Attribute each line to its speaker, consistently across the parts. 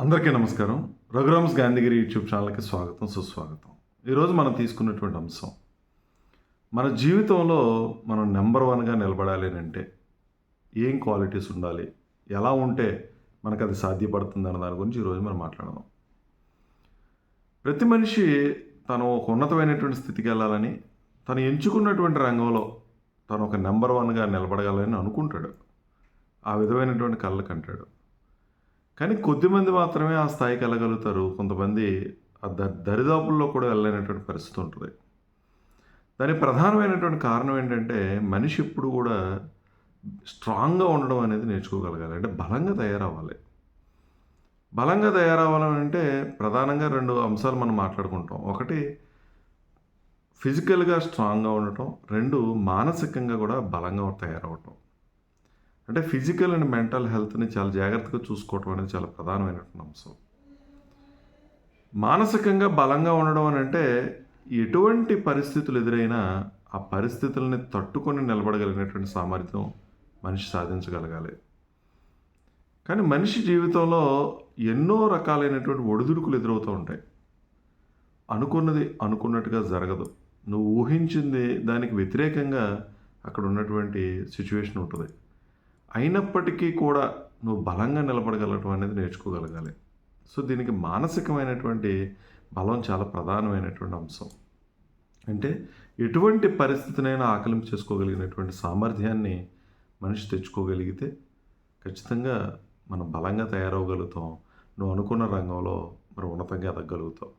Speaker 1: అందరికీ నమస్కారం. రఘురామ్స్ గాంధీగిరి యూట్యూబ్ ఛానల్కి స్వాగతం సుస్వాగతం. ఈరోజు మనం తీసుకున్నటువంటి అంశం మన జీవితంలో మనం నెంబర్ వన్గా నిలబడాలి అంటే ఏం క్వాలిటీస్ ఉండాలి ఎలా ఉంటే మనకు అది సాధ్యపడుతుంది అన్న దాని గురించి ఈరోజు మనం మాట్లాడదాం. ప్రతి మనిషి తను ఒక ఉన్నతమైనటువంటి స్థితికి వెళ్ళాలని తను ఎంచుకున్నటువంటి రంగంలో తను ఒక నెంబర్ వన్గా నిలబడగలని అనుకుంటాడు. ఆ విధమైనటువంటి కళ్ళు కంటాడు. కానీ కొద్దిమంది మాత్రమే ఆ స్థాయికి వెళ్ళగలుగుతారు. కొంతమంది ఆ ద దరిదాపుల్లో కూడా వెళ్ళలేనటువంటి పరిస్థితి ఉంటుంది. దానికి ప్రధానమైనటువంటి కారణం ఏంటంటే మనిషి ఇప్పుడు కూడా స్ట్రాంగ్గా ఉండడం అనేది నేర్చుకోగలగాలి. అంటే బలంగా తయారవ్వాలి. బలంగా తయారవ్వాలని అంటే ప్రధానంగా రెండు అంశాలు మనం మాట్లాడుకుంటాం. ఒకటి ఫిజికల్గా స్ట్రాంగ్గా ఉండటం. రెండు మానసికంగా కూడా బలంగా తయారవటం అంటే ఫిజికల్ అండ్ మెంటల్ హెల్త్ని చాలా జాగ్రత్తగా చూసుకోవటం అనేది చాలా ప్రధానమైనటువంటి అంశం. మానసికంగా బలంగా ఉండడం అని అంటే ఎటువంటి పరిస్థితులు ఎదురైనా ఆ పరిస్థితుల్ని తట్టుకొని నిలబడగలిగినటువంటి సామర్థ్యం మనిషి సాధించగలగాలి. కానీ మనిషి జీవితంలో ఎన్నో రకాలైనటువంటి ఒడిదుడుకులు ఎదురవుతూ ఉంటాయి. అనుకున్నది అనుకున్నట్టుగా జరగదు. నువ్వు ఊహించింది దానికి వ్యతిరేకంగా అక్కడ ఉన్నటువంటి సిచ్యువేషన్ ఉంటుంది. అయినప్పటికీ కూడా నువ్వు బలంగా నిలబడగలగడం అనేది నేర్చుకోగలగాలి. సో దీనికి మానసికమైనటువంటి బలం చాలా ప్రధానమైనటువంటి అంశం. అంటే ఎటువంటి పరిస్థితినైనా ఆకలింపు చేసుకోగలిగినటువంటి సామర్థ్యాన్ని మనిషి తెచ్చుకోగలిగితే ఖచ్చితంగా మనం బలంగా తయారవగలుగుతాం నువ్వు అనుకున్న రంగంలో మరి ఉన్నతంగా ఎదగలుగుతావు.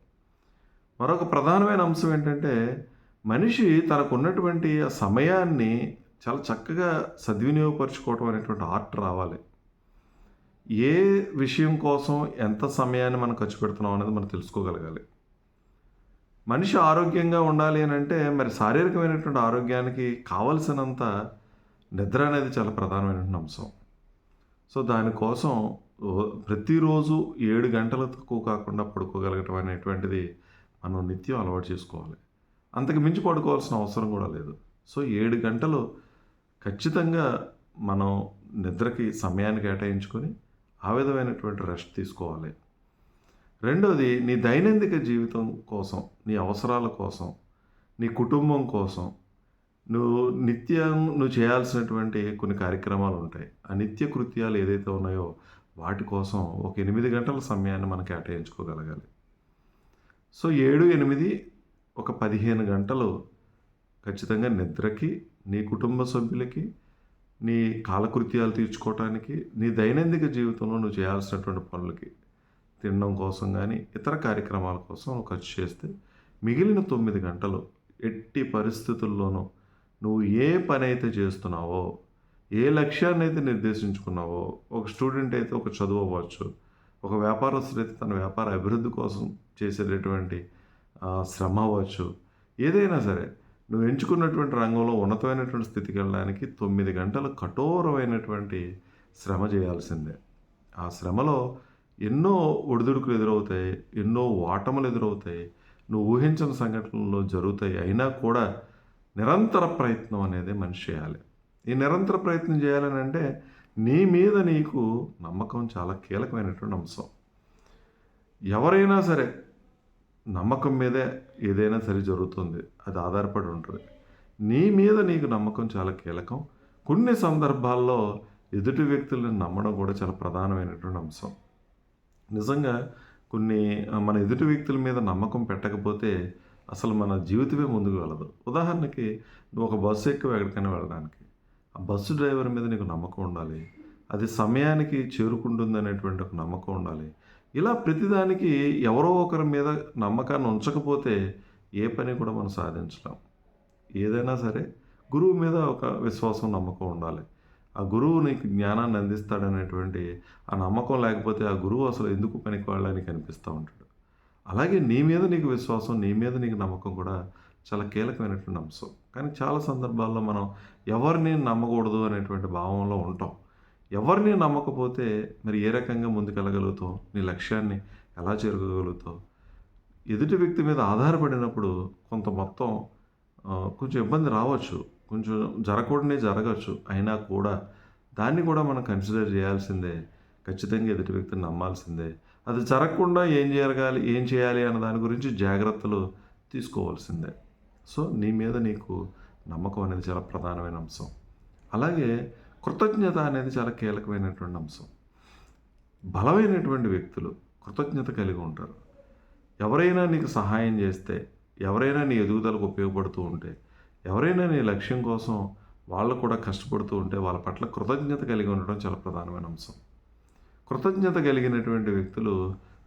Speaker 1: మరొక ప్రధానమైన అంశం ఏంటంటే మనిషి తనకున్నటువంటి ఆ సమయాన్ని చాలా చక్కగా సద్వినియోగపరచుకోవటం అనేటువంటి ఆర్ట్ రావాలి. ఏ విషయం కోసం ఎంత సమయాన్ని మనం ఖర్చు పెడుతున్నాం అనేది మనం తెలుసుకోగలగాలి. మనిషి ఆరోగ్యంగా ఉండాలి అని అంటే మరి శారీరకమైనటువంటి ఆరోగ్యానికి కావలసినంత నిద్ర అనేది చాలా ప్రధానమైనటువంటి అంశం. సో దానికోసం ప్రతిరోజు ఏడు గంటలు తక్కువ కాకుండా పడుకోగలగటం అనేటువంటిది మనం నిత్యం అలవాటు చేసుకోవాలి. అంతకు మించి పడుకోవాల్సిన అవసరం కూడా లేదు. సో ఏడు గంటలు ఖచ్చితంగా మనం నిద్రకి సమయాన్ని కేటాయించుకొని ఆ విధమైనటువంటి రెస్ట్ తీసుకోవాలి. రెండోది నీ దైనందిక జీవితం కోసం నీ అవసరాల కోసం నీ కుటుంబం కోసం నువ్వు నిత్యం నువ్వు చేయాల్సినటువంటి కొన్ని కార్యక్రమాలు ఉంటాయి. ఆ నిత్య కృత్యాలు ఏదైతే ఉన్నాయో వాటి కోసం ఒక ఎనిమిది గంటల సమయాన్ని మనం కేటాయించుకోగలగాలి. సో ఏడు ఎనిమిది ఒక పదిహేను గంటలు ఖచ్చితంగా నిద్రకి నీ కుటుంబ సభ్యులకి నీ కాలకృత్యాలు తీర్చుకోవటానికి నీ దైనందిక జీవితంలో నువ్వు చేయాల్సినటువంటి పనులకి తినడం కోసం కానీ ఇతర కార్యక్రమాల కోసం ఖర్చు చేస్తే మిగిలిన తొమ్మిది గంటలు ఎట్టి పరిస్థితుల్లోనూ నువ్వు ఏ పని అయితే చేస్తున్నావో ఏ లక్ష్యాన్ని అయితే నిర్దేశించుకున్నావో ఒక స్టూడెంట్ అయితే ఒక చదువు అవ్వచ్చు ఒక వ్యాపారస్తుడు అయితే తన వ్యాపార అభివృద్ధి కోసం చేసేటటువంటి శ్రమ అవ్వచ్చు ఏదైనా సరే నువ్వు ఎంచుకున్నటువంటి రంగంలో ఉన్నతమైనటువంటి స్థితికి వెళ్ళడానికి తొమ్మిది గంటలు కఠోరమైనటువంటి శ్రమ చేయాల్సిందే. ఆ శ్రమలో ఎన్నో ఒడిదుడుకులు ఎదురవుతాయి ఎన్నో ఓటములు ఎదురవుతాయి నువ్వు ఊహించిన సంఘటనలు జరుగుతాయి. అయినా కూడా నిరంతర ప్రయత్నం అనేది మనిషి చేయాలి. ఈ నిరంతర ప్రయత్నం చేయాలని అంటే నీ మీద నీకు నమ్మకం చాలా కీలకమైనటువంటి అంశం. ఎవరైనా సరే నమ్మకం మీదే ఏదైనా సరే జరుగుతుంది. అది ఆధారపడి ఉంటుంది. నీ మీద నీకు నమ్మకం చాలా కీలకం. కొన్ని సందర్భాల్లో ఎదుటి వ్యక్తులను నమ్మడం కూడా చాలా ప్రధానమైనటువంటి అంశం. నిజంగా కొన్ని మన ఎదుటి వ్యక్తుల మీద నమ్మకం పెట్టకపోతే అసలు మన జీవితమే ముందుకు వెళ్ళదు. ఉదాహరణకి నువ్వు ఒక బస్సు ఎక్కువ ఎక్కడికైనా వెళ్ళడానికి. ఆ బస్సు డ్రైవర్ మీద నీకు నమ్మకం ఉండాలి. అది సమయానికి చేరుకుంటుంది అనేటువంటి ఒక నమ్మకం ఉండాలి. ఇలా ప్రతిదానికి ఎవరో ఒకరి మీద నమ్మకాన్ని ఉంచకపోతే ఏ పని కూడా మనం సాధించలేం. ఏదైనా సరే గురువు మీద ఒక విశ్వాసం నమ్మకం ఉండాలి. ఆ గురువు నీకు జ్ఞానాన్ని అందిస్తాడనేటువంటి ఆ నమ్మకం లేకపోతే ఆ గురువు అసలు ఎందుకు పనికి వాళ్ళని కనిపిస్తూ ఉంటాడు. అలాగే నీ మీద నీకు విశ్వాసం నీ మీద నీకు నమ్మకం కూడా చాలా కీలకమైనటువంటి అంశం. కానీ చాలా సందర్భాల్లో మనం ఎవరిని నమ్మకూడదు అనేటువంటి భావంలో ఉంటాం. ఎవరిని నమ్మకపోతే మరి ఏ రకంగా ముందుకెళ్ళగలుగుతావు? నీ లక్ష్యాన్ని ఎలా చేరుకోగలుగుతావు? ఎదుటి వ్యక్తి మీద ఆధారపడినప్పుడు కొంత మొత్తం కొంచెం ఇబ్బంది రావచ్చు. కొంచెం జరగకూడనే జరగచ్చు. అయినా కూడా దాన్ని కూడా మనం కన్సిడర్ చేయాల్సిందే. ఖచ్చితంగా ఎదుటి వ్యక్తిని నమ్మాల్సిందే. అది జరగకుండా ఏం జరగాలి ఏం చేయాలి అన్న దాని గురించి జాగ్రత్తలు తీసుకోవాల్సిందే. సో నీ మీద నీకు నమ్మకం అనేది చాలా ప్రధానమైన అంశం. అలాగే కృతజ్ఞత అనేది చాలా కీలకమైనటువంటి అంశం. బలమైనటువంటి వ్యక్తులు కృతజ్ఞత కలిగి ఉంటారు. ఎవరైనా నీకు సహాయం చేస్తే ఎవరైనా నీ ఎదుగుదలకు ఉపయోగపడుతూ ఉంటే ఎవరైనా నీ లక్ష్యం కోసం వాళ్ళు కూడా కష్టపడుతూ ఉంటే వాళ్ళ పట్ల కృతజ్ఞత కలిగి ఉండడం చాలా ప్రధానమైన అంశం. కృతజ్ఞత కలిగినటువంటి వ్యక్తులు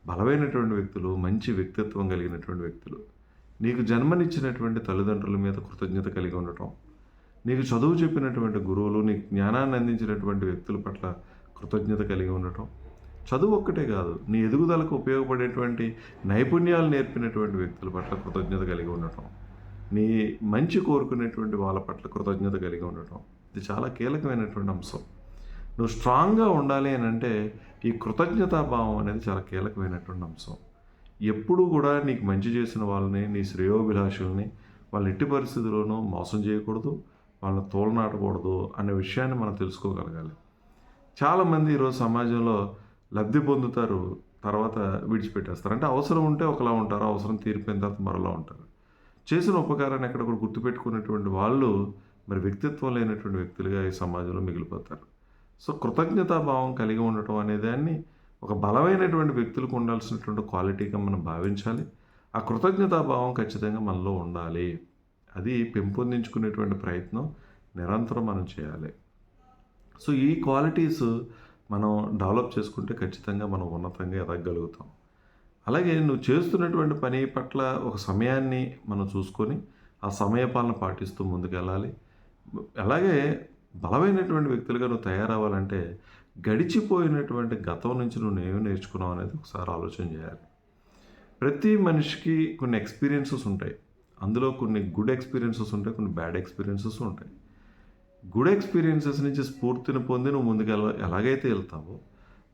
Speaker 1: బలమైనటువంటి వ్యక్తులు మంచి వ్యక్తిత్వం కలిగినటువంటి వ్యక్తులు నీకు జన్మనిచ్చినటువంటి తల్లిదండ్రుల మీద కృతజ్ఞత కలిగి ఉండటం నీకు చదువు చెప్పినటువంటి గురువులు నీకు జ్ఞానాన్ని అందించినటువంటి వ్యక్తుల పట్ల కృతజ్ఞత కలిగి ఉండటం చదువు ఒక్కటే కాదు నీ ఎదుగుదలకు ఉపయోగపడేటువంటి నైపుణ్యాలు నేర్పినటువంటి వ్యక్తుల పట్ల కృతజ్ఞత కలిగి ఉండటం నీ మంచి కోరుకునేటువంటి వాళ్ళ పట్ల కృతజ్ఞత కలిగి ఉండటం ఇది చాలా కీలకమైనటువంటి అంశం. నువ్వు స్ట్రాంగ్గా ఉండాలి అని అంటే ఈ కృతజ్ఞతాభావం అనేది చాలా కీలకమైనటువంటి అంశం. ఎప్పుడూ కూడా నీకు మంచి చేసిన వాళ్ళని నీ శ్రేయోభిలాషుల్ని వాళ్ళ ఎట్టి పరిస్థితుల్లోనూ మోసం చేయకూడదు. వాళ్ళని తోలనాటకూడదు అనే విషయాన్ని మనం తెలుసుకోగలగాలి. చాలామంది ఈరోజు సమాజంలో లబ్ధి పొందుతారు తర్వాత విడిచిపెట్టేస్తారు. అంటే అవసరం ఉంటే ఒకలా ఉంటారు అవసరం తీరిపోయిన తర్వాత మరోలా ఉంటారు. చేసిన ఉపకారాన్ని ఎక్కడ కూడా గుర్తుపెట్టుకున్నటువంటి వాళ్ళు మరి వ్యక్తిత్వం లేనటువంటి వ్యక్తులుగా ఈ సమాజంలో మిగిలిపోతారు. సో కృతజ్ఞతాభావం కలిగి ఉండటం అనే దాన్ని ఒక బలమైనటువంటి వ్యక్తులకు ఉండాల్సినటువంటి క్వాలిటీగా మనం భావించాలి. ఆ కృతజ్ఞతాభావం ఖచ్చితంగా మనలో ఉండాలి. అది పెంపొందించుకునేటువంటి ప్రయత్నం నిరంతరం మనం చేయాలి. సో ఈ క్వాలిటీస్ మనం డెవలప్ చేసుకుంటే ఖచ్చితంగా మనం ఉన్నతంగా ఎదగలుగుతాం అలాగే నువ్వు చేస్తున్నటువంటి పని పట్ల ఒక సమయాన్ని మనం చూసుకొని ఆ సమయపాలన పాటిస్తూ ముందుకెళ్ళాలి. అలాగే బలమైనటువంటి వ్యక్తులుగా నువ్వు తయారవ్వాలంటే గడిచిపోయినటువంటి గతం నుంచి నువ్వు ఏమి నేర్చుకున్నావు అనేది ఒకసారి ఆలోచన చేయాలి. ప్రతి మనిషికి కొన్ని ఎక్స్పీరియన్సెస్ ఉంటాయి. అందులో కొన్ని గుడ్ ఎక్స్పీరియన్సెస్ ఉంటాయి కొన్ని బ్యాడ్ ఎక్స్పీరియన్సెస్ ఉంటాయి. గుడ్ ఎక్స్పీరియన్సెస్ నుంచి స్ఫూర్తిని పొంది నువ్వు ముందుకు ఎలా ఎలాగైతే వెళ్తావో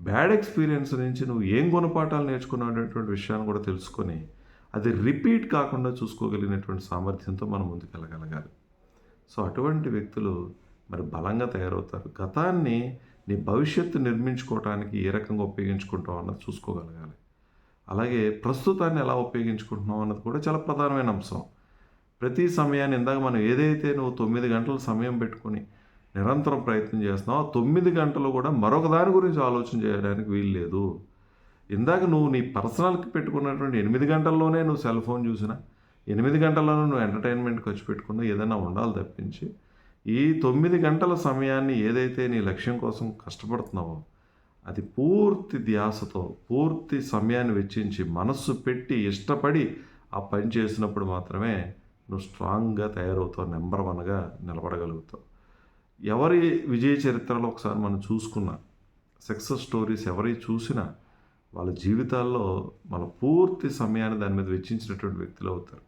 Speaker 1: బ్యాడ్ ఎక్స్పీరియన్స్ నుంచి నువ్వు ఏం గుణపాఠాలు నేర్చుకున్నావు అనేటువంటి విషయాన్ని కూడా తెలుసుకొని అది రిపీట్ కాకుండా చూసుకోగలిగినటువంటి సామర్థ్యంతో మనం ముందుకు వెళ్ళగలగాలి. సో అటువంటి వ్యక్తులు మరి బలంగా తయారవుతారు. గతాన్ని నీ భవిష్యత్తు నిర్మించుకోవడానికి ఏ రకంగా ఉపయోగించుకుంటావు అన్నది చూసుకోగలగాలి. అలాగే ప్రస్తుతాన్ని ఎలా ఉపయోగించుకుంటున్నావు అన్నది కూడా చాలా ప్రధానమైన అంశం. ప్రతి సమయాన్ని ఇందాక మనం ఏదైతే నువ్వు తొమ్మిది గంటల సమయం పెట్టుకొని నిరంతరం ప్రయత్నం చేస్తున్నావు ఆ తొమ్మిది గంటలు కూడా మరొక దాని గురించి ఆలోచన చేయడానికి వీలు లేదు. ఇందాక నువ్వు నీ పర్సనల్కి పెట్టుకున్నటువంటి ఎనిమిది గంటల్లోనే నువ్వు సెల్ ఫోన్ చూసినా ఎనిమిది గంటల్లోనే నువ్వు ఎంటర్టైన్మెంట్ ఖర్చు పెట్టుకున్నా ఏదైనా ఉండాలి తప్పించి ఈ తొమ్మిది గంటల సమయాన్ని ఏదైతే నీ లక్ష్యం కోసం కష్టపడుతున్నావో అది పూర్తి ధ్యాసతో పూర్తి సమయాన్ని వెచ్చించి మనస్సు పెట్టి ఇష్టపడి ఆ పని చేసినప్పుడు మాత్రమే నువ్వు స్ట్రాంగ్గా తయారవుతావు నెంబర్ వన్గా నిలబడగలుగుతావు. ఎవరి విజయ చరిత్రలో ఒకసారి మనం చూసుకున్నా సక్సెస్ స్టోరీస్ ఎవరి చూసినా వాళ్ళ జీవితాల్లో మన పూర్తి సమయాన్ని దాని మీద వెచ్చించినటువంటి వ్యక్తులు అవుతారు.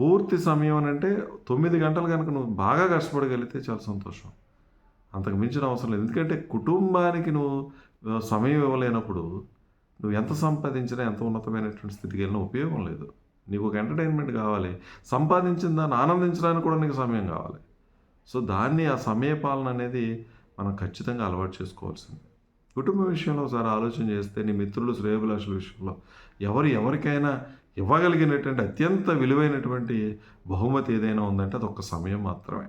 Speaker 1: పూర్తి సమయం అని అంటే తొమ్మిది గంటలు కనుక నువ్వు బాగా కష్టపడగలిగితే చాలా సంతోషం. అంతకు మించిన అవసరం లేదు. ఎందుకంటే కుటుంబానికి నువ్వు సమయం ఇవ్వలేనప్పుడు నువ్వు ఎంత సంపాదించినా ఎంత ఉన్నతమైనటువంటి స్థితికి వెళ్ళినా ఉపయోగం లేదు. నీకు ఒక ఎంటర్టైన్మెంట్ కావాలి. సంపాదించిన దాన్ని ఆనందించడానికి కూడా నీకు సమయం కావాలి. సో దాన్ని ఆ సమయ పాలన అనేది మనం ఖచ్చితంగా అలవాటు చేసుకోవాల్సింది. కుటుంబ విషయంలో ఒకసారి ఆలోచన చేస్తే నీ మిత్రులు శ్రేయభిలాషుల విషయంలో ఎవరు ఎవరికైనా ఇవ్వగలిగినటువంటి అత్యంత విలువైనటువంటి బహుమతి ఏదైనా ఉందంటే అది ఒక్క సమయం మాత్రమే.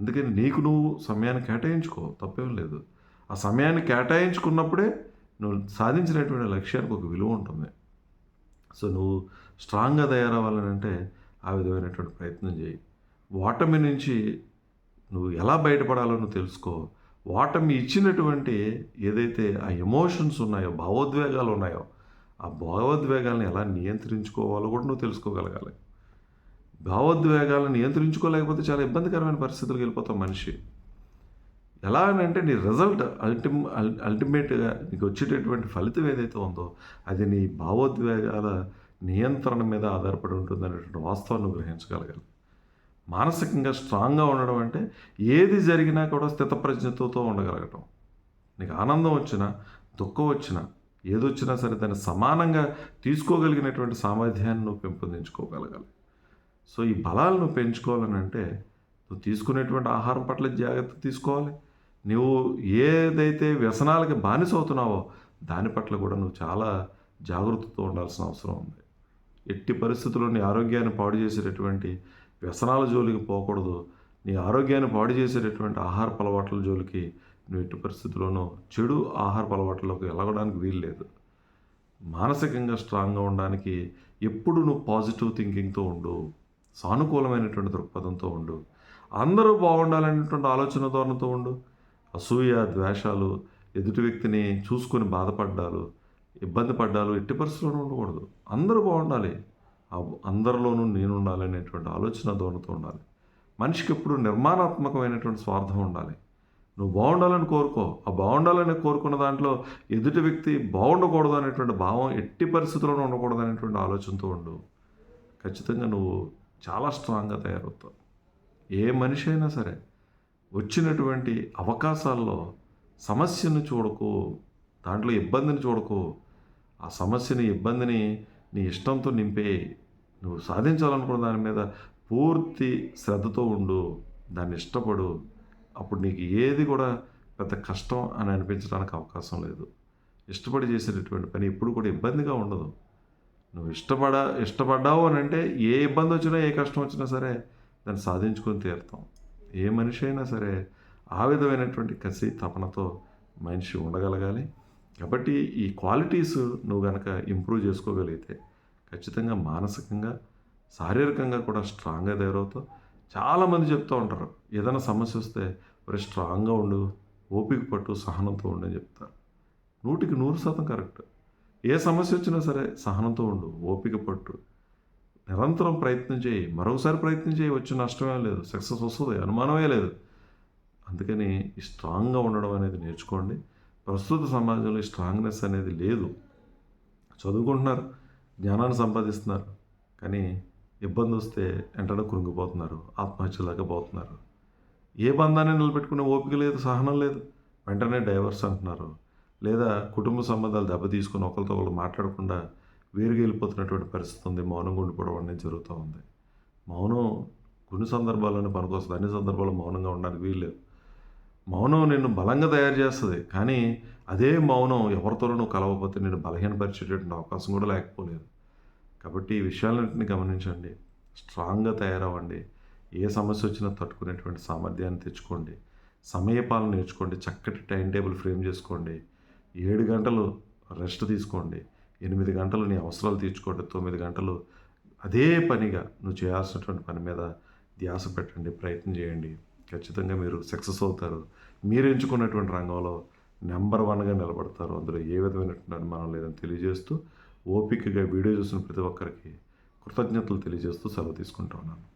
Speaker 1: అందుకని నీకు నువ్వు సమయాన్ని కేటాయించుకో తప్పేం లేదు. ఆ సమయాన్ని కేటాయించుకున్నప్పుడే నువ్వు సాధించినటువంటి లక్ష్యానికి ఒక విలువ ఉంటుంది. సో నువ్వు స్ట్రాంగ్గా తయారవ్వాలని అంటే ఆ విధమైనటువంటి ప్రయత్నం చేయి. ఓటమి నుంచి నువ్వు ఎలా బయటపడాలో నువ్వు తెలుసుకో. ఓటమి ఇచ్చినటువంటి ఏదైతే ఆ ఎమోషన్స్ ఉన్నాయో భావోద్వేగాలు ఉన్నాయో ఆ భావోద్వేగాలను ఎలా నియంత్రించుకోవాలో కూడా నువ్వు తెలుసుకోగలగాలి. భావోద్వేగాలను నియంత్రించుకోలేకపోతే చాలా ఇబ్బందికరమైన పరిస్థితులకు వెళ్ళిపోతాం మనిషి. ఎలా అని అంటే నీ రిజల్ట్ అల్టిమ్ అల్టిమేట్గా నీకు వచ్చేటటువంటి ఫలితం ఏదైతే ఉందో అది నీ భావోద్వేగాల నియంత్రణ మీద ఆధారపడి ఉంటుంది అనేటువంటి వాస్తవాన్ని గ్రహించగలగాలి. మానసికంగా స్ట్రాంగ్గా ఉండడం అంటే ఏది జరిగినా కూడా స్థితప్రజ్ఞతతో ఉండగలగటం. నీకు ఆనందం వచ్చినా దుఃఖం వచ్చినా ఏదొచ్చినా సరే దాన్ని సమానంగా తీసుకోగలిగినటువంటి సామర్థ్యాన్ని నువ్వు పెంపొందించుకోగలగాలి. సో ఈ బలాలను పెంచుకోవాలని అంటే నువ్వు తీసుకునేటువంటి ఆహారం పట్ల జాగ్రత్త తీసుకోవాలి. నువ్వు ఏదైతే వ్యసనాలకి బానిస అవుతున్నావో దాని పట్ల కూడా నువ్వు చాలా జాగ్రత్తతో ఉండాల్సిన అవసరం ఉంది. ఎట్టి పరిస్థితుల్లో నీ ఆరోగ్యాన్ని పాడు చేసేటటువంటి వ్యసనాల జోలికి పోకూడదు. నీ ఆరోగ్యాన్ని పాడు చేసేటటువంటి ఆహార అలవాట్ల జోలికి నువ్వు ఎట్టి పరిస్థితుల్లోనూ చెడు ఆహార అలవాట్లలోకి వెళ్ళగడానికి వీలు లేదు. మానసికంగా స్ట్రాంగ్గా ఉండడానికి ఎప్పుడు నువ్వు పాజిటివ్ థింకింగ్తో ఉండు. సానుకూలమైనటువంటి దృక్పథంతో ఉండు. అందరూ బాగుండాలనేటువంటి ఆలోచన ధోరణితో ఉండు. అసూయ ద్వేషాలు ఎదుటి వ్యక్తిని చూసుకొని బాధపడ్డాలు ఇబ్బంది పడ్డాలు ఎట్టి పరిస్థితుల్లో ఉండకూడదు. అందరూ బాగుండాలి. ఆ అందరిలోనూ నేను ఉండాలనేటువంటి ఆలోచన ధోరణితో ఉండాలి. మనిషికి ఎప్పుడు నిర్మాణాత్మకమైనటువంటి స్వార్థం ఉండాలి. నువ్వు బాగుండాలని కోరుకో. ఆ బాగుండాలని కోరుకున్న దాంట్లో ఎదుటి వ్యక్తి బాగుండకూడదు అనేటువంటి భావం ఎట్టి పరిస్థితుల్లోనూ ఉండకూడదు అనేటువంటి ఆలోచనతో ఉండు. ఖచ్చితంగా నువ్వు చాలా స్ట్రాంగ్గా తయారవుతావు ఏ మనిషి అయినా సరే వచ్చినటువంటి అవకాశాల్లో సమస్యను చూడకు దాంట్లో ఇబ్బందిని చూడకు. ఆ సమస్యని ఇబ్బందిని నీ ఇష్టంతో నింపే నువ్వు సాధించాలనుకున్న దాని మీద పూర్తి శ్రద్ధతో ఉండు దాన్ని ఇష్టపడు. అప్పుడు నీకు ఏది కూడా పెద్ద కష్టం అని అనిపించడానికి అవకాశం లేదు. ఇష్టపడి చేసేటటువంటి పని ఎప్పుడు కూడా ఇబ్బందిగా ఉండదు. నువ్వు ఇష్టపడ ఇష్టపడ్డావు అని అంటే ఏ ఇబ్బంది వచ్చినా ఏ కష్టం వచ్చినా సరే దాన్ని సాధించుకొని తీరుతాం. ఏ మనిషి అయినా సరే ఆ విధమైనటువంటి కసి తపనతో మనిషి ఉండగలగాలి. కాబట్టి ఈ క్వాలిటీస్ నువ్వు కనుక ఇంప్రూవ్ చేసుకోగలిగితే ఖచ్చితంగా మానసికంగా శారీరకంగా కూడా స్ట్రాంగ్గా తయారవుతావు. చాలామంది చెప్తూ ఉంటారు ఏదైనా సమస్య వస్తే మరి స్ట్రాంగ్గా ఉండు ఓపిక పట్టు సహనంతో ఉండు అని చెప్తారు. నూటికి నూరు శాతం కరెక్ట్. ఏ సమస్య వచ్చినా సరే సహనంతో ఉండు ఓపిక పట్టు. నిరంతరం ప్రయత్నం చేయి. మరొకసారి ప్రయత్నం చేయి వచ్చి నష్టమే లేదు. సక్సెస్ వస్తుంది అనుమానమే లేదు. అందుకని ఈ స్ట్రాంగ్గా ఉండడం అనేది నేర్చుకోండి. ప్రస్తుత సమాజంలో ఈ స్ట్రాంగ్నెస్ అనేది లేదు. చదువుకుంటున్నారు జ్ఞానాన్ని సంపాదిస్తున్నారు కానీ ఇబ్బంది వస్తే వెంటనే కృంగిపోతున్నారు ఆత్మహత్యలాగా పోతున్నారు ఏ బంధాన్ని నిలబెట్టుకునే ఓపిక లేదు సహనం లేదు వెంటనే డైవర్స్ అంటున్నారు. లేదా కుటుంబ సంబంధాలు దెబ్బతీసుకుని ఒకరితో ఒకరు మాట్లాడకుండా వేరుగా వెళ్ళిపోతున్నటువంటి పరిస్థితి ఉంది. మౌనంగా ఉండిపోవడం అనేది జరుగుతూ ఉంది. మౌనం కొన్ని సందర్భాల్లోనే పనికొస్తుంది. అన్ని సందర్భాల్లో మౌనంగా ఉండడానికి వీల్లేదు మౌనం నిన్ను బలంగా తయారు చేస్తుంది. కానీ అదే మౌనం ఎవరితోనూ కలవకపోతే నేను బలహీనపరిచేటటువంటి అవకాశం కూడా లేకపోలేదు. కాబట్టి ఈ విషయాలన్నింటినీ గమనించండి. స్ట్రాంగ్గా తయారవ్వండి. ఏ సమస్య వచ్చినా తట్టుకునేటువంటి సామర్థ్యాన్ని తెచ్చుకోండి. సమయపాలన నేర్చుకోండి. చక్కటి టైం టేబుల్ ఫ్రేమ్ చేసుకోండి. ఏడు గంటలు రెస్ట్ తీసుకోండి. ఎనిమిది గంటలు నీ అవసరాలు తీర్చుకోండి. తొమ్మిది గంటలు అదే పనిగా నువ్వు చేయాల్సినటువంటి పని మీద ధ్యాస పెట్టండి ప్రయత్నం చేయండి. ఖచ్చితంగా మీరు సక్సెస్ అవుతారు. మీరు ఎంచుకున్నటువంటి రంగంలో నెంబర్ వన్గా నిలబడతారు. అందులో ఏ విధమైనటువంటి అనుమానం లేదని తెలియజేస్తూ ఓపికగా వీడియో చూసిన ప్రతి ఒక్కరికి కృతజ్ఞతలు తెలియజేస్తూ సెలవు తీసుకుంటా ఉన్నాను.